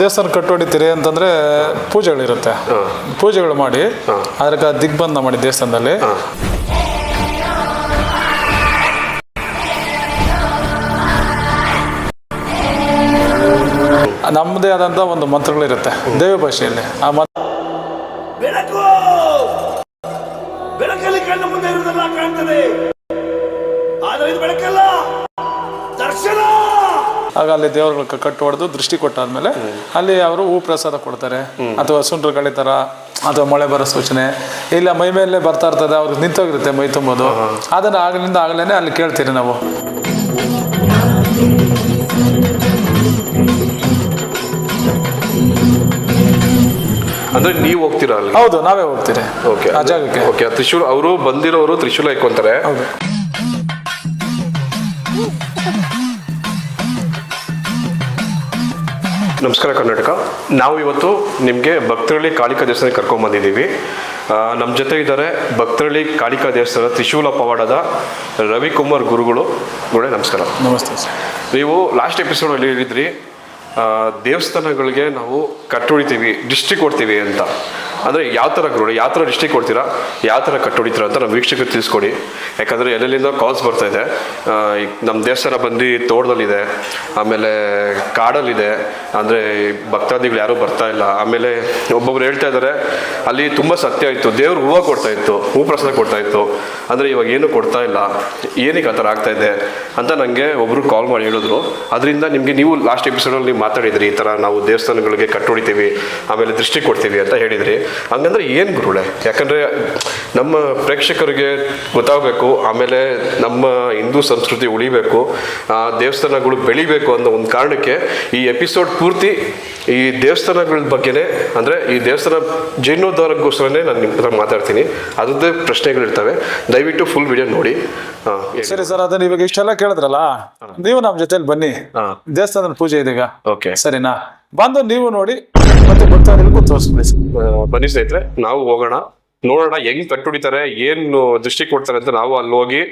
ದೇವಸ್ಥಾನ ಕಟ್ಟೊಡಿತೀರಿ ಅಂತಂದ್ರೆ ಪೂಜೆಗಳಿರುತ್ತೆ. ಪೂಜೆಗಳು ಮಾಡಿ ಅದಕ್ಕೆ ದಿಗ್ಬಂಧ ಮಾಡಿ ದೇವಸ್ಥಾನದಲ್ಲಿ. ನಮ್ಮದೇ ಆದಂತ ಒಂದು ಮಂತ್ರಗಳಿರುತ್ತೆ. ದೇವ ಭಾಷೆಯಲ್ಲಿ. ಆ ಮಂತ್ರ ಬೆಳಕು! ಬೆಳಕಲ್ಲಿ ಕಣ್ಣು ಮುಂದೆ ಇರುವುದೆಲ್ಲ ಕಾಣ್ತದೆ. ಆದರೆ ಇದು ಬೆಳಕಲ್ಲ ದರ್ಶನ! ಆಗ ಅಲ್ಲಿ ದೇವರುಗಳ ಕಟ್ಟು ಹೊಡೆದು ದೃಷ್ಟಿ ಕೊಟ್ಟಾದ್ಮೇಲೆ ಅಲ್ಲಿ ಅವರು ಹೂ ಪ್ರಸಾದ ಕೊಡ್ತಾರೆ. ಅಥವಾ ಸುಂಡ್ರು ತರ ಅಥವಾ ಮಳೆ ಬರೋ ಸೂಚನೆ. ಇಲ್ಲ ಮೈ ಮೇಲೆ ಬರ್ತಾ ಇರ್ತದೆ ಅವ್ರಿಗೆ ನಿಂತೋಗಿರುತ್ತೆ ಮೈ ತುಂಬೋದು. ಅದನ್ನ ಆಗಲಿಂದ ಆಗಲೇ ಅಲ್ಲಿ ಕೇಳ್ತೀರಿ ನಾವು. ಅಂದ್ರೆ ನೀವು ಹೋಗ್ತೀರಾ ಅಲ್ಲಿ? ಹೌದು ನಾವೇ ಹೋಗ್ತೀರಿ. ಓಕೆ ಆ ಜಾಗಕ್ಕೆ. ಓಕೆ ತ್ರಿಶೂಲ್ ಅವರು ಬಂದಿರೋರು ತ್ರಿಶೂಲ ಇಕ್ಕೊಂತಾರೆ. ನಮಸ್ಕಾರ ಕರ್ನಾಟಕ. ನಾವು ಇವತ್ತು ನಿಮಗೆ ಭಕ್ತರಳ್ಳಿ ಕಾಳಿಕಾ ದೇವಸ್ಥಾನ ಕರ್ಕೊಂಡ್ ಬಂದಿದ್ದೀವಿ. ನಮ್ಮ ಜೊತೆ ಇದ್ದಾರೆ ಭಕ್ತರಳ್ಳಿ ಕಾಳಿಕಾ ದೇವಸ್ಥಾನ ತ್ರಿಶೂಲ ಪವಾಡದ ರವಿಕುಮಾರ್ ಗುರುಗಳು. ಗುರುಗಳೇ ನಮಸ್ಕಾರ. ನಮಸ್ತೆ ನೀವು ಲಾಸ್ಟ್ ಎಪಿಸೋಡಲ್ಲಿ ಹೇಳಿದ್ರಿ ದೇವಸ್ಥಾನಗಳಿಗೆ ನಾವು ಕಟ್ಟುಳಿತೀವಿ ಡಿಸ್ಟ್ರಿಕ್ ಕೊಡ್ತೀವಿ ಅಂತ. ಅಂದರೆ ಯಾವ ಥರ ಗ್ರೋಡಿ ಯಾವ ಥರ ಡಿಸ್ಟಿಕ್ ಕೊಡ್ತೀರಾ, ಯಾವ ಥರ ಕಟ್ಟೊಡಿತೀರಾ ಅಂತ ನಮ್ಮ ವೀಕ್ಷಕರು ತಿಳಿಸ್ಕೊಡಿ. ಯಾಕಂದರೆ ಎಲ್ಲೆಲ್ಲಿಂದ ಕಾಲ್ಸ್ ಬರ್ತಾ ಇದೆ ಈಗ ನಮ್ಮ ದೇವಸ್ಥಾನ ಬಂದು ತೋಟದಲ್ಲಿದೆ, ಆಮೇಲೆ ಕಾಡಲ್ಲಿದೆ, ಅಂದರೆ ಭಕ್ತಾದಿಗಳು ಯಾರೂ ಬರ್ತಾ ಇಲ್ಲ. ಆಮೇಲೆ ಒಬ್ಬೊಬ್ರು ಹೇಳ್ತಾ ಇದ್ದಾರೆ, ಅಲ್ಲಿ ತುಂಬ ಸತ್ಯ ಇತ್ತು, ದೇವ್ರು ಹೂವು ಕೊಡ್ತಾ ಇತ್ತು, ಹೂ ಪ್ರಸಾದ ಕೊಡ್ತಾ ಇತ್ತು. ಅಂದರೆ ಇವಾಗ ಏನು ಕೊಡ್ತಾ ಇಲ್ಲ, ಏನಕ್ಕೆ ಆ ಥರ ಆಗ್ತಾ ಇದೆ ಅಂತ ನನಗೆ ಒಬ್ಬರು ಕಾಲ್ ಮಾಡಿ ಹೇಳಿದ್ರು. ಅದರಿಂದ ನಿಮಗೆ ನೀವು ಲಾಸ್ಟ್ ಎಪಿಸೋಡಲ್ಲಿ ನೀವು ಮಾತಾಡಿದ್ರಿ, ಈ ಥರ ನಾವು ದೇವಸ್ಥಾನಗಳಿಗೆ ಕಟ್ಟೊಡಿತೀವಿ ಆಮೇಲೆ ದೃಷ್ಟಿ ಕೊಡ್ತೀವಿ ಅಂತ ಹೇಳಿದ್ರಿ. ಹಂಗಂದ್ರೆ ಏನು ಗುರುಳೆ ಯಾಕಂದರೆ ನಮ್ಮ ಪ್ರೇಕ್ಷಕರಿಗೆ ಗೊತ್ತಾಗಬೇಕು ಆಮೇಲೆ ನಮ್ಮ ಹಿಂದೂ ಸಂಸ್ಕೃತಿ ಉಳಿಬೇಕು ಆ ದೇವಸ್ಥಾನಗಳು ಬೆಳಿಬೇಕು ಅನ್ನೋ ಒಂದು ಕಾರಣಕ್ಕೆ ಈ ಎಪಿಸೋಡ್ ಪೂರ್ತಿ ಈ ದೇವಸ್ಥಾನಗಳ ಬಗ್ಗೆನೇ ಅಂದರೆ ಈ ದೇವಸ್ಥಾನ ಜೀರ್ಣೋದ್ಧಾರಕ್ಕೋಸ್ಕರನೇ ನಾನು ನಿಮ್ಮ ಹತ್ರ ಮಾತಾಡ್ತೀನಿ. ಅದರದ್ದೇ ಪ್ರಶ್ನೆಗಳಿರ್ತವೆ. ದಯವಿಟ್ಟು ಫುಲ್ ವಿಡಿಯೋ ನೋಡಿ. ಸರಿ ಸರ್ ಅದನ್ನ ಇವಾಗ ಇಷ್ಟೆಲ್ಲ ಕೇಳಿದ್ರಲ್ಲ? ನೀವು ನಮ್ಮ ಜೊತೆಲಿ ಬನ್ನಿ. ದೇವಸ್ಥಾನದ ಪೂಜೆ ಇದೀಗ. ಓಕೆ. ಸರಿನಾ? ಬಂದು ನೀವು ನೋಡಿ. ಮತ್ತೆ ಬರ್ತಾರೆ ತೋರಿಸ್ಬಿಡಿ ಸರ್. ಬನ್ನಿ ಸ್ನೇಹಿತರೆ ನಾವು ಹೋಗೋಣ. ನೋಡೋಣ ಹೆಂಗ್ ಕಟ್ಟುಡಿತಾರೆ ಏನು ದೃಷ್ಟಿ ಕೊಡ್ತಾರೆ ಅಂತ ನಾವು ಅಲ್ಲಿ ಹೋಗಿ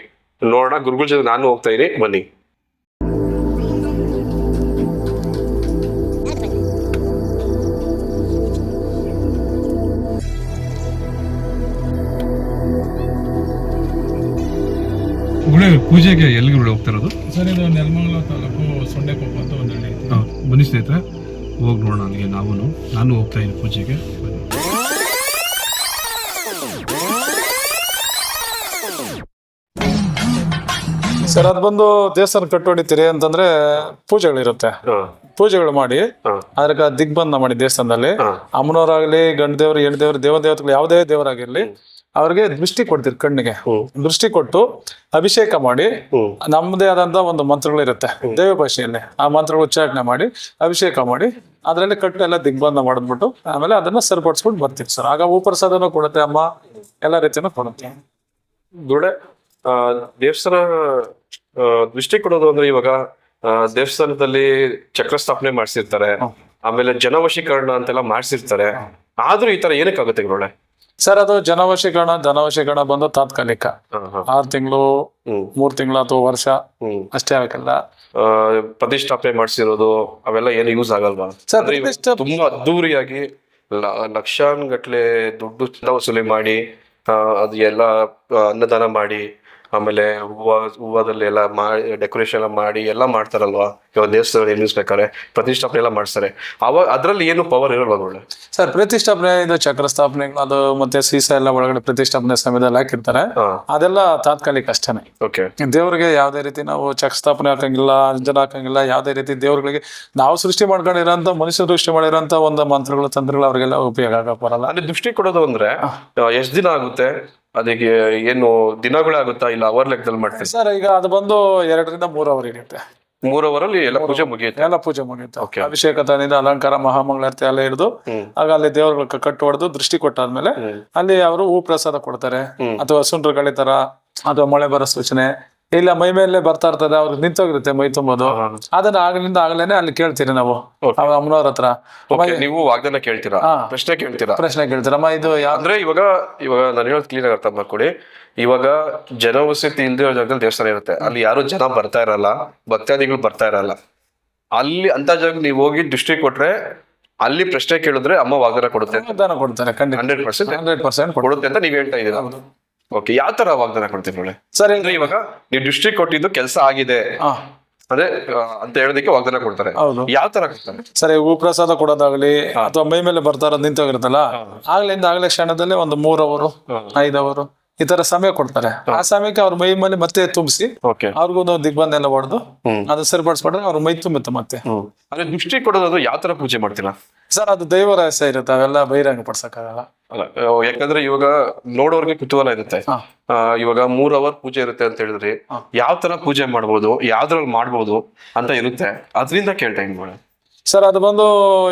ನೋಡೋಣ. ಗುರುಗಳ ಜೊತೆ ನಾನು ಹೋಗ್ತಾ ಇದ್ದೀನಿ. ಬನ್ನಿ. ಪೂಜೆಗೆ ಎಲ್ಲಿಗೆ ಹೋಗ್ತಾ ಇರೋದು? ಸರ್ ಇದು ನೆಲಮಂಗಲ ತಾಲೂಕು ಸೊಂಡೆಕೊಪ್ಪ ಅಂತ ಒಂದು ಹಳ್ಳಿ. ಬನ್ನಿ ಸ್ನೇಹಿತರೆ. ಹೋಗಿ ನೋಡೋಣ ಅಲ್ಲಿಗೆ ನಾವು ನಾನು ಹೋಗ್ತಾ ಇದ್ದೀನಿ ಪೂಜೆಗೆ. ಬನ್ನಿ. ಸರ್ ಅದು ಬಂದು ದೇವಸ್ಥಾನ ಕಟ್ಟೊಡಿತೀರಿ ಅಂತಂದ್ರೆ ಪೂಜೆಗಳಿರುತ್ತೆ. ಪೂಜೆಗಳು ಮಾಡಿ ಅದಕ್ಕೆ ದಿಗ್ಬಂಧ ಮಾಡಿ ದೇವಸ್ಥಾನದಲ್ಲಿ. ಅಮ್ಮನವರಾಗ್ಲಿ ಗಂಡ ದೇವರು ಹೆಣ್ಣು ದೇವರು ದೇವ ದೇವತೆಗಳು ಯಾವುದೇ ದೇವರಾಗಿರ್ಲಿ ಅವ್ರಿಗೆ ದೃಷ್ಟಿ ಕೊಡ್ತೀರಿ ಕಣ್ಣಿಗೆ. ದೃಷ್ಟಿ ಕೊಟ್ಟು ಅಭಿಷೇಕ ಮಾಡಿ ನಮ್ಮದೇ ಆದಂತ ಒಂದು ಮಂತ್ರಗಳಿರುತ್ತೆ ದೇವ ಭಾಷೆಯಲ್ಲಿ ಆ ಮಂತ್ರಗಳು ಉಚ್ಚಾರಣೆ ಮಾಡಿ ಅಭಿಷೇಕ ಮಾಡಿ ಅದರಲ್ಲಿ ಕಟ್ಟು ಎಲ್ಲ ದಿಗ್ಬಂಧ ಮಾಡಿದ್ಬಿಟ್ಟು ಆಮೇಲೆ ಅದನ್ನ ಸರಿಪಡಿಸ್ಕೊಂಡು ಬರ್ತೀವಿ ಸರ್. ಆಗ ಹೂ ಪ್ರಸಾದನೂ ಕೊಡುತ್ತೆ ಅಮ್ಮ. ಎಲ್ಲ ರೀತಿಯೂ ಕೊಡುತ್ತೆ. ದುಡೆ ದೇವಸ್ಥಾನ ದೃಷ್ಟಿ ಕೊಡೋದು ಅಂದ್ರೆ ಇವಾಗ ದೇವಸ್ಥಾನದಲ್ಲಿ ಚಕ್ರ ಸ್ಥಾಪನೆ ಮಾಡಿಸಿರ್ತಾರೆ. ಆಮೇಲೆ ಜನವಶೀಕರಣ ಅಂತೆಲ್ಲ ಮಾಡಿಸಿರ್ತಾರೆ. ಆದ್ರೂ ಈ ತರ ಏನಕ್ಕಾಗುತ್ತೆ ಗುರುಳೆ ಸರ್ ಅದು ಜನವಶೀಕರಣ ಧನವಶೀಕರಣ ಬಂದು ತಾತ್ಕಾಲಿಕ. ಆರು ತಿಂಗಳು ಮೂರ್ ತಿಂಗಳು ಅಥವಾ ವರ್ಷ. ಹ್ಮ್. ಅಷ್ಟೇ ಆಗಲ್ಲ. ಪ್ರತಿಷ್ಠಾಪನೆ ಮಾಡಿಸಿರೋದು ಅವೆಲ್ಲ ಏನು ಯೂಸ್ ಆಗಲ್ವಾ? ಸರ್, ತುಂಬಾ ಅದ್ದೂರಿಯಾಗಿ ಲಕ್ಷಾನ್ಗಟ್ಲೆ ದುಡ್ಡು ಚಂದ ವಸೂಲಿ ಮಾಡಿ ಅದು ಎಲ್ಲ ಅನ್ನದಾನ ಮಾಡಿ ಆಮೇಲೆ ಹೂವ ಹೂವದಲ್ಲಿ ಎಲ್ಲ ಮಾಡಿ ಡೆಕೋರೇಷನ್ ಎಲ್ಲ ಮಾಡಿ ಎಲ್ಲ ಮಾಡ್ತಾರಲ್ವಾ? ಇವಾಗ ದೇವಸ್ಥಾನ ನಿರ್ಮಿಸ್ಬೇಕಾದ್ರೆ ಪ್ರತಿಷ್ಠಾಪನೆ ಎಲ್ಲ ಮಾಡ್ತಾರೆ ಅವಾಗ ಅದ್ರಲ್ಲಿ ಏನು ಪವರ್ ಇರಲ್ವಾ ಒಳ್ಳೆ ಸರ್ ಪ್ರತಿಷ್ಠಾಪನೆ ಇದು ಚಕ್ರ ಸ್ಥಾಪನೆಗಳು ಅದು ಮತ್ತೆ ಸೀಸ ಎಲ್ಲ ಒಳಗಡೆ ಪ್ರತಿಷ್ಠಾಪನೆ ಸಮಯದಲ್ಲಿ ಹಾಕಿರ್ತಾರೆ. ಅದೆಲ್ಲ ತಾತ್ಕಾಲಿಕ ಅಷ್ಟೇನೆ. ಓಕೆ ದೇವರಿಗೆ ಯಾವುದೇ ರೀತಿ ನಾವು ಚಕ್ರ ಸ್ಥಾಪನೆ ಹಾಕಂಗಿಲ್ಲ ಅಂಜನ ಹಾಕಂಗಿಲ್ಲ ಯಾವುದೇ ರೀತಿ ದೇವರುಗಳಿಗೆ ನಾವು ಸೃಷ್ಟಿ ಮಾಡ್ಕೊಂಡಿರೋಂಥ ಮನುಷ್ಯರು ಸೃಷ್ಟಿ ಮಾಡಿರೋಂಥ ಒಂದು ಮಂತ್ರಗಳು ತಂತ್ರಗಳು ಅವ್ರಿಗೆಲ್ಲ ಉಪಯೋಗ ಆಗಕ್ಕೆ ಬರಲ್ಲ. ಅಲ್ಲಿ ದೃಷ್ಟಿ ಕೊಡೋದು ಅಂದ್ರೆ ಎಷ್ಟು ದಿನ ಆಗುತ್ತೆ? ಅದಕ್ಕೆ ಏನು ದಿನಗಳಾಗುತ್ತಾ ಇಲ್ಲ ಅವರ್ ಲೆಕ್ಕದಲ್ಲಿ ಮಾಡ್ತೀವಿ ಸರ್ ಈಗ ಅದು ಬಂದು ಎರಡರಿಂದ ಮೂರು ಅವರ್ ಇರುತ್ತೆ ಮೂರ್ ಅವರಲ್ಲಿ ಎಲ್ಲ ಪೂಜೆ ಮುಗಿಯುತ್ತೆ ಎಲ್ಲ ಪೂಜೆ ಮುಗಿಯುತ್ತೆ. ಅಭಿಷೇಕ ತನಿಂದ ಅಲಂಕಾರ ಮಹಾಮಂಗಳಾರತಿ ಎಲ್ಲ ಹಿಡಿದು. ಆಗ ಅಲ್ಲಿ ದೇವರುಗಳ ಕಟ್ಟು ಹೊಡೆದು ದೃಷ್ಟಿ ಕೊಟ್ಟಾದ್ಮೇಲೆ. ಅಲ್ಲಿ ಅವರು ಹೂ ಪ್ರಸಾದ ಕೊಡ್ತಾರೆ. ಅಥವಾ ಸುಂಡ್ರಗಳಿತರ ತರ ಅಥವಾ ಮಳೆ ಬರೋ ಸೂಚನೆ ಇಲ್ಲ ಮೈ ಮೇಲೆ ಬರ್ತಾ ಇರ್ತದೆ ಅವ್ರಿಗೆ ನಿಂತೋಗಿರುತ್ತೆ ಮೈ ತುಂಬೋದು. ಅದನ್ನ ಆಗ್ಲಿಂದ ಆಗ್ಲೇನೆ ಅಲ್ಲಿ ಕೇಳ್ತೀರಿ ನಾವು ಅಮ್ಮನವ್ರ ಹತ್ರ. ನೀವು ವಾಗ್ದಾನ ಕೇಳ್ತೀರಾ. ಪ್ರಶ್ನೆ ಕೇಳ್ತೀರಾ? ಪ್ರಶ್ನೆ ಕೇಳ್ತೀರಮ್ಮ ಇದು ಅಂದ್ರೆ ಇವಾಗ ಇವಾಗ ನಾನು ಹೇಳೋದು ಕ್ಲೀನ್ ಆಗಿ ಅರ್ಥ ಮಾಡ್ಕೊಡಿ. ಇವಾಗ ಜನವಸತಿ ಇಲ್ದಿರೋ ಜಾಗದಲ್ಲಿ ದೇವಸ್ಥಾನ ಇರುತ್ತೆ. ಅಲ್ಲಿ ಯಾರು ಜನ ಬರ್ತಾ ಇರಲ್ಲ ಭಕ್ತಾದಿಗಳು ಬರ್ತಾ ಇರಲ್ಲ. ಅಲ್ಲಿ ಅಂತ ಜಾಗ ನೀವು ಹೋಗಿ ದೃಷ್ಟಿ ಕೊಟ್ರೆ ಅಲ್ಲಿ ಪ್ರಶ್ನೆ ಕೇಳಿದ್ರೆ ಅಮ್ಮ ವಾಗ್ದಾನ ಕೊಡುತ್ತೆ. ಖಂಡಿತ. Hundred percent. ಹಂಡ್ರೆಡ್ ಪರ್ಸೆಂಟ್ ಕೊಡುತ್ತೆ ಅಂತ ನೀವ್ ಹೇಳ್ತಾ ಇದ್ದೀರಾ? ಓಕೆ ಯಾವ ತರ ವಾಗ್ದಾನ ಕೊಡ್ತೀವಿ ಒಳ್ಳೆ ಸರಿ. ಅಂದ್ರೆ ಇವಾಗ ನೀವು ಡಿಸ್ಟ್ರಿಕ್ಟ್ ಕೊಟ್ಟಿದ್ದು ಕೆಲಸ ಆಗಿದೆ. ಅದೇ ಅಂತ ಹೇಳೋದಕ್ಕೆ ವಾಗ್ದಾನ ಕೊಡ್ತಾರೆ. ಹೌದು. ಯಾವ ತರ ಕೊಡ್ತಾರೆ? ಸರಿ ಹೂ ಪ್ರಸಾದ ಕೊಡೋದಾಗ್ಲಿ ಅಥವಾ ಮೈ ಮೇಲೆ ಬರ್ತಾರ ನಿಂತೋಗಿರ್ತಲ್ಲ ನಿಂತೋಗಿರುತ್ತಲ್ಲ ಆಗ್ಲಿಂದ ಆಗ್ಲೇ ಕ್ಷಣದಲ್ಲಿ ಒಂದು ಮೂರ್ ಅವರು ಐದ್ ಅವರು ಈ ತರ ಸಮಯ ಕೊಡ್ತಾರೆ. ಆ ಸಮಯಕ್ಕೆ ಅವ್ರ ಮೈ ಮೇಲೆ ಮತ್ತೆ ತುಂಬಿಸಿ ಓಕೆ. ಅವ್ರಿಗೂ ಒಂದು ದಿಗ್ಬಂಧ ಎಲ್ಲ ಹೊಡೆದು ಅದು ಸರಿಪಡಿಸ್ಬಿಟ್ರೆ ಅವ್ರ ಮೈ ತುಂಬುತ್ತೆ ಮತ್ತೆ. ಅಂದ್ರೆ ದೃಷ್ಟಿ ಕೊಡೋದು ಯಾವ ತರ ಪೂಜೆ ಮಾಡ್ತೀರಾ? ಸರ್ ಅದು ದೈವ ರಹಸ್ಯ ಇರುತ್ತೆ ಅವೆಲ್ಲ ಬಹಿರಂಗ ಪಡ್ಸಕ್ಕಾಗಲ್ಲ. ಯಾಕಂದ್ರೆ ಇವಾಗ ನೋಡೋರ್ಗೆ ಕುತೂಹಲ ಇರುತ್ತೆ. ಇವಾಗ ಮೂರ್ ಅವರ್ ಪೂಜೆ ಇರುತ್ತೆ ಅಂತ ಹೇಳಿದ್ರಿ ಯಾವ ತರ ಪೂಜೆ ಮಾಡ್ಬೋದು ಯಾವ್ದ್ರಲ್ಲಿ ಮಾಡ್ಬೋದು ಅಂತ ಇರುತ್ತೆ. ಅದರಿಂದ ಕೇಳ್ತಾ ಮೇಡಮ್ ಸರ್ ಅದು ಬಂದು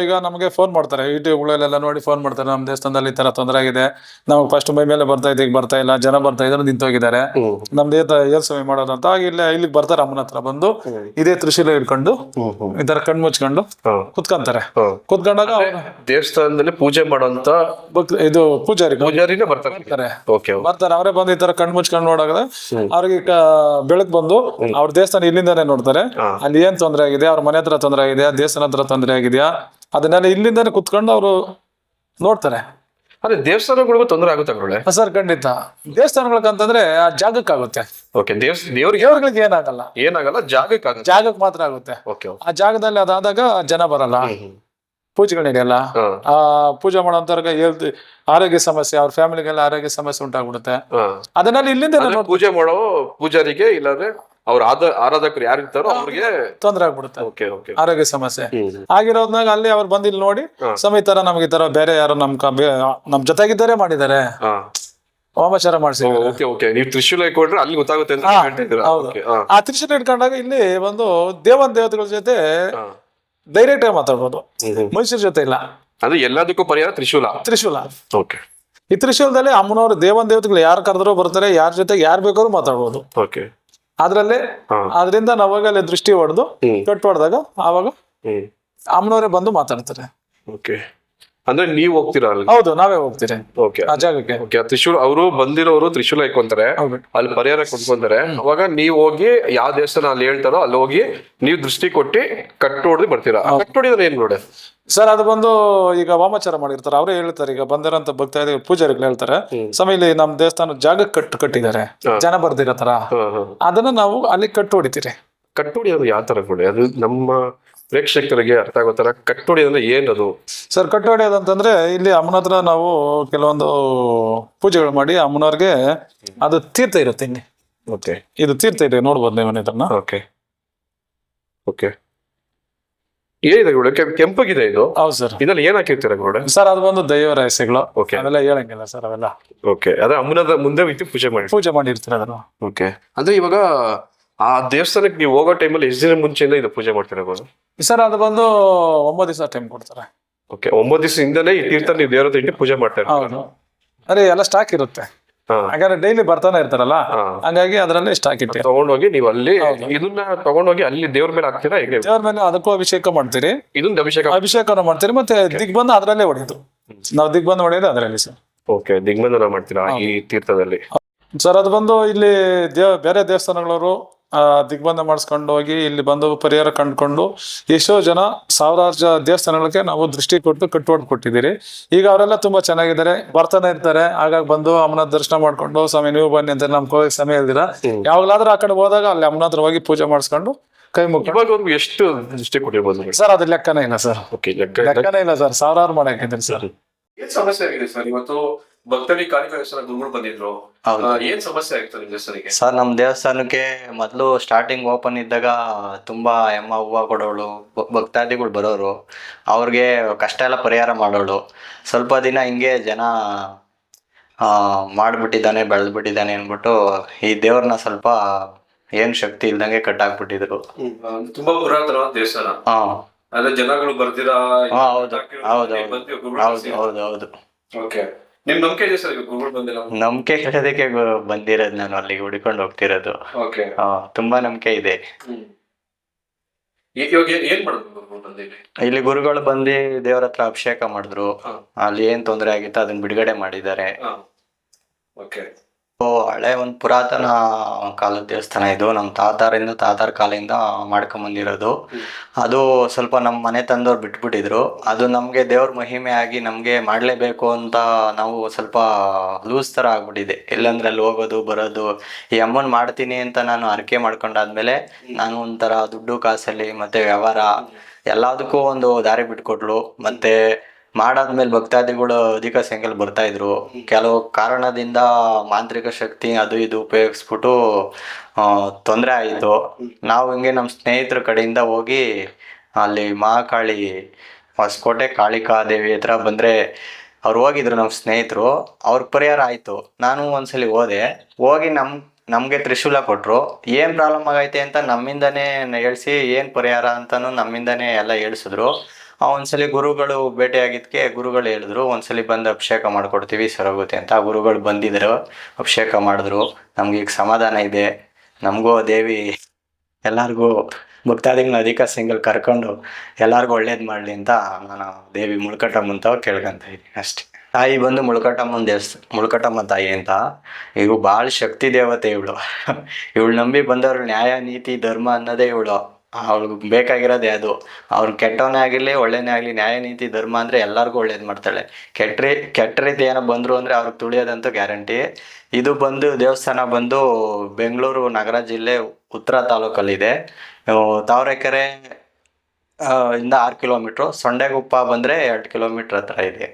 ಈಗ ನಮಗೆ ಫೋನ್ ಮಾಡ್ತಾರೆ. ಯೂಟ್ಯೂಬ್ಗಳಲ್ಲೆಲ್ಲ ನೋಡಿ ಫೋನ್ ಮಾಡ್ತಾರೆ. ನಮ್ಮ ದೇವಸ್ಥಾನದಲ್ಲಿ ಈ ತರ ತೊಂದರೆ ಆಗಿದೆ. ನಾವು ಫಸ್ಟ್ ಮೈ ಮೇಲೆ ಬರ್ತಾ ಈಗ ಬರ್ತಾ ಇಲ್ಲ. ಜನ ಬರ್ತಾ ಇದ್ದಾರೆ ನಿಂತೋಗಿದ್ದಾರೆ ನಮ್ ದೇವ ಏರ್ ಸಮಯ ಮಾಡೋದು ಅಂತ. ಆಗ ಇಲ್ಲಿ ಇಲ್ಲಿಗೆ ಬರ್ತಾರೆ ಅಮ್ಮನ ಹತ್ರ ಬಂದು ಇದೇ ತ್ರಿಶೂಲ ಇಟ್ಕೊಂಡು ಈ ತರ ಕಣ್ ಮುಚ್ಕೊಂಡು ಕುತ್ಕೊಂತಾರೆ. ಕುತ್ಕೊಂಡಾಗ ದೇವಸ್ಥಾನದಲ್ಲಿ ಪೂಜೆ ಮಾಡುವಂತ ಇದು ಪೂಜಾರಿ ಪೂಜಾರಿನೇ ಬರ್ತಾರೆ. ಬರ್ತಾರೆ. ಅವರೇ ಬಂದು ಈ ತರ ಕಣ್ ಮುಚ್ಕೊಂಡು ನೋಡಾಗ ಅವ್ರಿಗೆ ಬೆಳಕ್ ಬಂದು ಅವ್ರ ದೇವಸ್ಥಾನ ಇಲ್ಲಿಂದಾನೆ ನೋಡ್ತಾರೆ. ಅಲ್ಲಿ ಏನ್ ತೊಂದರೆ ಆಗಿದೆ? ಅವ್ರ ಮನೆ ಹತ್ರ ತೊಂದರೆ ಆಗಿದೆ ದೇವಸ್ಥಾನ ಹತ್ರ ತೊಂದರೆ ಆಗಿದೆಯಾ? ಅದನ್ನೆಲ್ಲ ಇಲ್ಲಿಂದನೇ ಕುತ್ಕೊಂಡು ಅವರು ನೋಡ್ತಾರೆ. ಅದೇ ದೇವಸ್ಥಾನಗಳಿಗೂ ತೊಂದರೆ ಆಗುತ್ತೆ ಗುರುಳೆ ಸರ್ ಖಂಡಿತ. ದೇವಸ್ಥಾನಗಳಕ್ಕಂತಂದ್ರೆ ಆ ಜಾಗಕ್ಕಾಗುತ್ತೆ ಓಕೆ ದೇವ್ ದೇವ್ರಿಗೆ ದೇವ್ರಗಳಿಗೆ ಏನಾಗಲ್ಲ. ಏನಾಗಲ್ಲ ಜಾಗಕ್ಕಾಗುತ್ತೆ ಜಾಗಕ್ಕೆ ಮಾತ್ರ ಆಗುತ್ತೆ. ಓಕೆ ಆ ಜಾಗದಲ್ಲಿ ಅದಾದಾಗ ಜನ ಬರಲ್ಲ. ಪೂಜೆಗಳು ನಡೆಯಲ್ಲ. ಆ ಪೂಜೆ ಮಾಡೋಂಥವ್ರಿಗೆ ಹೆಲ್ತ್ ಆರೋಗ್ಯ ಸಮಸ್ಯೆ ಅವ್ರ ಫ್ಯಾಮಿಲಿಗೆಲ್ಲ ಆರೋಗ್ಯ ಸಮಸ್ಯೆ ಉಂಟಾಗ್ಬಿಡುತ್ತೆ. ಅದನ್ನೆಲ್ಲ ಇಲ್ಲಿಂದ ಪೂಜೆ ಮಾಡೋ ಪೂಜಾರಿಗೆ ಇಲ್ಲಾಂದ್ರೆ ಅವ್ರ ಆದ ಆರಾಧಕರು ಯಾರು ಇರ್ತಾರೋ ಅವ್ರಿಗೆ ತೊಂದರೆ ಆಗ್ಬಿಡುತ್ತೆ. ಆರೋಗ್ಯ ಸಮಸ್ಯೆ. ಆಗಿರೋದ್ನಾಗ ಅಲ್ಲಿ ಅವ್ರು ಬಂದು ಇಲ್ಲಿ ನೋಡಿ ಸಮಯ ತರ ನಮ್ಗೆ ತರ ಬೇರೆ ಯಾರು ನಮ್ ನಮ್ ಜೊತೆಗಿದ್ದಾರೆ ಮಾಡಿದ್ದಾರೆ. ವಾಮಾಚಾರ ಮಾಡಿಸಿ ನೀವು ತ್ರಿಶೂಲ ಇಟ್ಕೊಂಡ್ರೆ ಅಲ್ಲಿ ಗೊತ್ತಾಗುತ್ತೆ. ಆ ತ್ರಿಶೂಲ ಇಟ್ಕೊಂಡಾಗ ಇಲ್ಲಿ ಒಂದು ದೇವನ್ ದೇವತೆಗಳ ಜೊತೆ. ಡೈರೆಕ್ಟ್ ಆಗಿ ಮಾತಾಡ್ಬೋದು. ಮನುಷ್ಯರ ಜೊತೆ ಇಲ್ಲ. ಅಂದ್ರೆ ಎಲ್ಲದಕ್ಕೂ ಪರಿಹಾರ ತ್ರಿಶೂಲ? ತ್ರಿಶೂಲ. ಓಕೆ. ಈ ತ್ರಿಶೂಲದಲ್ಲಿ ಅಮ್ಮನವರು ದೇವನ್ ದೇವತೆಗಳು ಯಾರು ಕರೆದ್ರು ಬರ್ತಾರೆ ಯಾರ ಜೊತೆ ಯಾರು ಬೇಕಾದ್ರೂ ಮಾತಾಡ್ಬೋದು. ಓಕೆ. ಅದ್ರಲ್ಲಿ. ಅದರಿಂದ ನಾವಾಗ ಅಲ್ಲಿ ದೃಷ್ಟಿ ಹೊಡೆದು ಕಟ್ ಹೊಡೆದಾಗ ಆವಾಗ ಅಮ್ಮನವರೇ ಬಂದು ಮಾತಾಡ್ತಾರೆ. ಓಕೆ. ಅಂದ್ರೆ ನೀವ್ ಹೋಗ್ತೀರಾ ಅಲ್ಲಿ? ಹೌದು ನಾವೇ ಹೋಗ್ತೀರಿ. ಓಕೆ ಆ ಜಾಗಕ್ಕೆ. ಓಕೆ ತ್ರಿಶೂಲ ಅವರು ಬಂದಿರೋರು ತ್ರಿಶೂಲ ಇಟ್ಕೊಂತಾರೆ ಹೌದು. ಅಲ್ಲಿ ಪರಿಹಾರ ಕೊಟ್ಕೊಂತಾರೆ. ಅವಾಗ ನೀವ್ ಹೋಗಿ ಯಾವ ದೇವಸ್ಥಾನ ಅಲ್ಲಿ ಹೇಳ್ತಾರೋ ಅಲ್ಲಿ ಹೋಗಿ ನೀವು ದೃಷ್ಟಿ ಕೊಟ್ಟಿ ಕಟ್ಟು ಹೊಡೆದು ಬರ್ತೀರಾ? ಕಟ್ಟು ಹೊಡಿದ್ರೆ ಏನ್ ನೋಡಿ? ಸರ್ ಅದು ಬಂದು ಈಗ ವಾಮಾಚಾರ ಮಾಡಿರ್ತಾರೆ. ಅವರೇ ಹೇಳ್ತಾರೆ ಈಗ ಬಂದಿರೋ ಭಕ್ತಾದಿಗಳು ಪೂಜಾರಿಗಳು ಹೇಳ್ತಾರೆ ಸ್ವಾಮಿ ಇಲ್ಲಿ ನಮ್ಮ ದೇವಸ್ಥಾನ ಜಾಗ ಕಟ್ಟು ಕಟ್ಟಿದ್ದಾರೆ. ಜನ ಬರ್ದಿರೋ ತರ. ಅದನ್ನ ನಾವು ಅಲ್ಲಿ ಕಟ್ಟು ಹೊಡಿತೀರಿ ಕಟ್ಟು ಹೊಡಿಯೋದು ಯಾವ ತರ ಕೊಡಿ? ಅದು ನಮ್ಮ ಪ್ರೇಕ್ಷಕರಿಗೆ ಅರ್ಥ ಆಗೋ ತರ ಕಟ್ಟುಡಿ ಅಂದ್ರೆ ಏನದು? ಸರ್ ಕಟ್ಟೋಡಿ ಅದಂತಂದ್ರೆ ಇಲ್ಲಿ ಅಮ್ಮನ ಹತ್ರ ನಾವು ಕೆಲವೊಂದು ಪೂಜೆಗಳು ಮಾಡಿ ಅಮ್ಮನವ್ರಿಗೆ ಅದು ತೀರ್ಥ ಇರುತ್ತೆ ಇಲ್ಲಿ. ಓಕೆ. ಇದು ತೀರ್ಥ ಇದೆ ನೋಡ್ಬೋದು ನೀವು ಇದನ್ನ ಓಕೆ. ಓಕೆ. ಏನಿದೆ ಕೆಂಪ್- ಕೆಂಪಗಿದೆ ಇದು? ಹೌದು ಸರ್. ಇದ್ರಲ್ಲಿ ಏನ್ ಹಾಕಿರ್ತೀರ ಗೌಡ ಸರ್ ಅದು ಒಂದು ದೈವ ರಹಸ್ಯಗಳು. ಓಕೆ. ಅವೆಲ್ಲ ಹೇಳಂಗಿಲ್ಲ ಸರ್ ಅವೆಲ್ಲ. ಓಕೆ. ಅದೇ ಅಮ್ಮನದ ಮುಂದೆ ಇಟ್ಟು ಪೂಜೆ ಮಾಡಿ. ಪೂಜೆ ಮಾಡಿರ್ತೀರ ಅದನ್ನು. ಓಕೆ. ಅಂದ್ರೆ ಇವಾಗ ಆ ದೇವಸ್ಥಾನಕ್ಕೆ ನೀವು ಹೋಗೋ ಟೈಮಲ್ಲಿ ಎಷ್ಟು ದಿನ ಮುಂಚೆಯಿಂದ ಇದು ಪೂಜೆ ಮಾಡ್ತಿರಬಹುದು ಸರ್ ಅದು ಬಂದು ಒಂಬತ್ತು ದಿವಸ ಟೈಮ್ ಕೊಡ್ತಾರೆ. ಓಕೆ ಒಂಬತ್ತು ದಿವಸದಿಂದಲೇ ಈ ತೀರ್ಥ ನೀವು ದೇವರ ತಿಂಡಿ ಪೂಜೆ ಮಾಡ್ತಾರೆ ಹೌದು. ಅರೆ ಎಲ್ಲ ಸ್ಟಾಕ್ ಇರುತ್ತೆ. ಹಾಗಾದ್ರೆ ಡೈಲಿ ಬರ್ತಾನೆ ಇರ್ತಾರಲ್ಲ ಹಂಗಾಗಿ ಅದರಲ್ಲಿ ಸ್ಟಾಕ್ ಇಟ್ಟು ತಗೊಂಡೋಗಿ ನೀವು ಅಲ್ಲಿ ಇದನ್ನ ತಗೊಂಡೋಗಿ ಅಲ್ಲಿ ದೇವ್ರ ಮೇಲೆ ಹಾಕ್ತೀರಾ ಹೇಗೆ? ದೇವ್ರ ಮೇಲೆ ಅದಕ್ಕೂ ಅಭಿಷೇಕ ಮಾಡ್ತೀರಿ. ಇದನ್ನ ಅಭಿಷೇಕ ಅಭಿಷೇಕ ಮಾಡ್ತೀರಿ ಮತ್ತೆ ದಿಗ್ಬಂಧ ಅದರಲ್ಲೇ ಹೊಡೆಯೋದು. ನಾವು ದಿಗ್ಬಂಧ ಹೊಡೆಯೋದು ಅದರಲ್ಲಿ ಸರ್. ಓಕೆ ದಿಗ್ಬಂಧನ ಮಾಡ್ತೀರಾ ಈ ತೀರ್ಥದಲ್ಲಿ? ಸರ್ ಅದು ಬಂದು ಇಲ್ಲಿ ದೇವ ಬೇರೆ ದೇವಸ್ಥಾನಗಳವರು ದಿಗ್ಬಂಧ ಮಾಡಿಸ್ಕೊಂಡು ಹೋಗಿ ಇಲ್ಲಿ ಬಂದು ಪರಿಹಾರ ಕಂಡುಕೊಂಡು ಎಷ್ಟೋ ಜನ ಸಾವಿರಾರು ಜ ದೇವಸ್ಥಾನಗಳಿಗೆ ನಾವು ದೃಷ್ಟಿ ಕೊಟ್ಟು ಕಟ್ಟುವಡ್ ಕೊಟ್ಟಿದ್ದೀರಿ. ಈಗ ಅವರೆಲ್ಲ ತುಂಬಾ ಚೆನ್ನಾಗಿದ್ದಾರೆ ಬರ್ತಾನೆ ಇರ್ತಾರೆ. ಹಾಗಾಗಿ ಬಂದು ಅಮ್ಮನ ದರ್ಶನ ಮಾಡ್ಕೊಂಡು ಸ್ವಾಮಿ ನೀವು ಬನ್ನಿ ಅಂತ ನಮ್ಗೆ ಕೋವಿಗೆ ಸಮಯ ಇಲ್ದಿರ? ಯಾವಾಗಲಾದ್ರೂ ಆ ಕಡೆ ಹೋದಾಗ ಅಲ್ಲಿ ಅಮ್ಮನ ಹತ್ರ ಹೋಗಿ ಪೂಜೆ ಮಾಡಿಸ್ಕೊಂಡು ಕೈ ಮುಗಿ ಇವಾಗವರೆಗೂ ಎಷ್ಟು ದೃಷ್ಟಿ ಕೊಟ್ಟಿರ್ಬೋದು ಸರ್? ಅದು ಲೆಕ್ಕನೇ ಇಲ್ಲ ಸರ್. ಲೆಕ್ಕನೇ ಇಲ್ಲ ಸರ್. ಸಾವಿರಾರು ಮಾಡಾಕಿದ್ದೀನಿ ಸರ್. ಏನ್ ಸಮಸ್ಯೆ ಆಗಿದೆ ಸರ್? ಇವತ್ತು ಭಕ್ತರಿ ಕಾಲಿಫೈ ಗುರುಗಳು ಬಂದಿದ್ರು. ಹೌದು. ಏನ್ ಸಮಸ್ಯೆ ಆಗ್ತದೆ ನಿಮ್ ದೇವಸ್ಥಾನಕ್ಕೆ ಸರ್ ನಮ್ಮ ದೇವಸ್ಥಾನಕ್ಕೆ ಮೊದಲು ಸ್ಟಾರ್ಟಿಂಗ್ ಓಪನ್ ಇದ್ದಾಗ ತುಂಬಾ ಎಮ್ಮ ಹೂವು ಕೊಡೋಳು ಭ- ಭಕ್ತಾದಿಗಳು ಬರೋರು. ಅವ್ರಿಗೆ ಕಷ್ಟ ಎಲ್ಲ ಪರಿಹಾರ ಮಾಡೋಳು. ಸ್ವಲ್ಪ ದಿನ ಹಿಂಗೆ ಜನ ಆ, ಮಾಡ್ಬಿಟ್ಟಿದ್ದಾನೆ ಬೆಳೆದ್ಬಿಟ್ಟಿದ್ದಾನೆ ಅಂದ್ಬಿಟ್ಟು ಈ ದೇವ್ರನ್ನ ಸ್ವಲ್ಪ ಏನ್ ಶಕ್ತಿ ಇಲ್ದಂಗೆ ಕಟ್ಟಾಕ್ಬಿಟ್ಟಿದ್ರು. ತುಂಬಾ ಪುರಾತನ ದೇವಸ್ಥಾನ. ಹಾ. ಜನಗಳು ಬರ್ದಿರಾ ಹಾ, ಹೌದು. ಹೌದು ಹೌದು. ಹೌದು ಹೌದು ಓಕೆ ನಿಮ್ ನಂಬಿಕೆ ಇದೆ ಸರ್ ಗುರುಗಳು ಬಂದಿಲ್ಲ ನಂಬಿಕೆ ಹೇಳೋದಕ್ಕೆ ಗೊ- ಬಂದಿರೋದು ನಾನು ಅಲ್ಲಿಗೆ ಹುಡ್ಕೊಂಡು ಹೋಗ್ತಿರೋದು. ಓಕೆ. ಆ, ತುಂಬಾ ನಂಬಿಕೆ ಇದೆ. ಇವಾಗ ಏನ್- ಏನ್ ಮಾಡೋದು ಗುರುಗಳು ಬಂದಿಲ್ಲಿ ಇಲ್ಲಿ ಗುರುಗಳು ಬಂದು ದೇವ್ರ ಹತ್ರ ಅಭಿಷೇಕ ಮಾಡಿದ್ರು. ಹಾ. ಅಲ್ಲಿ ಏನ್ ತೊಂದರೆ ಆಗಿತ್ತು ಅದನ್ನ ಬಿಡುಗಡೆ ಮಾಡಿದ್ದಾರೆ. ಓಕೆ. ಹಳೆ ಒಂದು ಪುರಾತನ ಕಾಲದ ದೇವಸ್ಥಾನ ಇದು. ನಮ್ಮ ತಾತಾರಿಂದ ತಾತಾರ ಕಾಲಿಂದ ಮಾಡ್ಕೊಂಬಂದಿರೋದು ಅದು ಸ್ವಲ್ಪ ನಮ್ಮ ಮನೆ ತಂದವ್ರು ಬಿಟ್ಬಿಟ್ಟಿದ್ರು. ಅದು ನಮಗೆ ದೇವ್ರ ಮಹಿಮೆ ಆಗಿ ನಮಗೆ ಮಾಡಲೇಬೇಕು ಅಂತ ನಾವು ಸ್ವಲ್ಪ ಲೂಸ್ ಥರ ಆಗ್ಬಿಟ್ಟಿದೆ. ಎಲ್ಲಂದ್ರೆ ಅಲ್ಲಿ ಹೋಗೋದು ಬರೋದು ಈ ಅಮ್ಮನ ಮಾಡ್ತೀನಿ ಅಂತ ನಾನು ಅರಕೆ ಮಾಡ್ಕೊಂಡಾದ್ಮೇಲೆ ನಾನು ಒಂಥರ ದುಡ್ಡು ಕಾಸಲ್ಲಿ ಮತ್ತೆ ವ್ಯವಹಾರ ಎಲ್ಲದಕ್ಕೂ ಒಂದು ದಾರಿ ಬಿಟ್ಕೊಟ್ಲು. ಮತ್ತೆ ಮಾಡಾದ್ಮೇಲೆ ಭಕ್ತಾದಿಗಳು ಅಧಿಕ ಸಂಖ್ಯೆಯಲ್ಲಿ ಬರ್ತಾ ಇದ್ರು. ಕೆಲವು ಕಾರಣದಿಂದ ಮಾಂತ್ರಿಕ ಶಕ್ತಿ ಅದು ಇದು ಉಪಯೋಗಿಸ್ಬಿಟ್ಟು ತೊಂದರೆ ಆಯಿತು. ನಾವು ಹಿಂಗೆ ನಮ್ಮ ಸ್ನೇಹಿತರ ಕಡೆಯಿಂದ ಹೋಗಿ ಅಲ್ಲಿ ಮಹಾಕಾಳಿ ಹೊಸಕೋಟೆ ಕಾಳಿಕಾ ದೇವಿ ಹತ್ರ ಬಂದರೆ ಅವ್ರು ಹೋಗಿದ್ರು ನಮ್ಮ ಸ್ನೇಹಿತರು. ಅವ್ರ ಪರಿಹಾರ ಆಯಿತು. ನಾನು ಒಂದ್ಸಲಿ ಹೋದೆ. ಹೋಗಿ ನಮ್ಮ ನಮಗೆ ತ್ರಿಶೂಲ ಕೊಟ್ಟರು ಏನು ಪ್ರಾಬ್ಲಮ್ ಆಗೈತೆ ಅಂತ ನಮ್ಮಿಂದನೇ ಹೇಳಿಸಿ ಏನು ಪರಿಹಾರ ಅಂತಲೂ ನಮ್ಮಿಂದನೇ ಎಲ್ಲ ಹೇಳಿಸಿದ್ರು. ಆ ಒಂದ್ಸಲಿ ಗುರುಗಳು ಭೇಟಿಯಾಗಿದ್ದಕ್ಕೆ ಗುರುಗಳು ಹೇಳಿದ್ರು, ಒಂದ್ಸಲಿ ಬಂದು ಅಭಿಷೇಕ ಮಾಡಿಕೊಡ್ತೀವಿ ಸರೋಗುತ್ತೆ ಅಂತ. ಗುರುಗಳು ಬಂದಿದ್ರು, ಅಭಿಷೇಕ ಮಾಡಿದ್ರು. ನಮ್ಗೆ ಈಗ ಸಮಾಧಾನ ಇದೆ. ನಮಗೂ ದೇವಿ ಎಲ್ಲರಿಗೂ ಭಕ್ತಾದಿಗಳನ್ನ ಅಧಿಕ ಸಿಂಗಲ್ ಕರ್ಕೊಂಡು ಎಲ್ಲರಿಗೂ ಒಳ್ಳೇದು ಮಾಡಲಿ ಅಂತ ನಾನು ದೇವಿ ಮುಳ್ಕಟ್ಟಮ್ಮಂತ ಕೇಳ್ಕೊಂತ ಇದ್ದೀನಿ ಅಷ್ಟೇ. ತಾಯಿ ಬಂದು ಮುಳ್ಕಟ್ಟಮ್ಮನ ದೇವಸ್ಥಾನ ಮುಳ್ಕಟ್ಟಮ್ಮ ತಾಯಿ ಅಂತ. ಇವು ಭಾಳ ಶಕ್ತಿ ದೇವತೆ ಇವಳು. ಇವಳು ನಂಬಿ ಬಂದವರು ನ್ಯಾಯ, ನೀತಿ, ಧರ್ಮ ಅನ್ನೋದೇ ಇವಳು. ಅವಳಿಗೆ ಬೇಕಾಗಿರೋದೇ ಅದು. ಅವ್ರು ಕೆಟ್ಟವನೇ ಆಗಿರಲಿ ಒಳ್ಳೆಯನೇ ಆಗಲಿ, ನ್ಯಾಯ, ನೀತಿ, ಧರ್ಮ ಅಂದರೆ ಎಲ್ಲರಿಗೂ ಒಳ್ಳೇದು ಮಾಡ್ತಾಳೆ. ಕೆಟ್ಟ ರೀ ಕೆಟ್ಟ ರೀತಿ ಏನೋ ಬಂದರು ಅಂದರೆ ಅವ್ರಿಗೆ ತುಳಿಯೋದಂತೂ ಗ್ಯಾರಂಟಿ. ಇದು ಬಂದು ದೇವಸ್ಥಾನ ಬಂದು ಬೆಂಗಳೂರು ನಗರ ಜಿಲ್ಲೆ ಉತ್ತರ ತಾಲೂಕಲ್ಲಿದೆ. ತಾವರೆಕೆರೆ ಇಂದ ಆರು ಕಿಲೋಮೀಟ್ರು. ಸೊಂಡೆಗುಪ್ಪ ಬಂದರೆ ಎರಡು ಕಿಲೋಮೀಟ್ರ್ ಹತ್ರ ಇದೆ.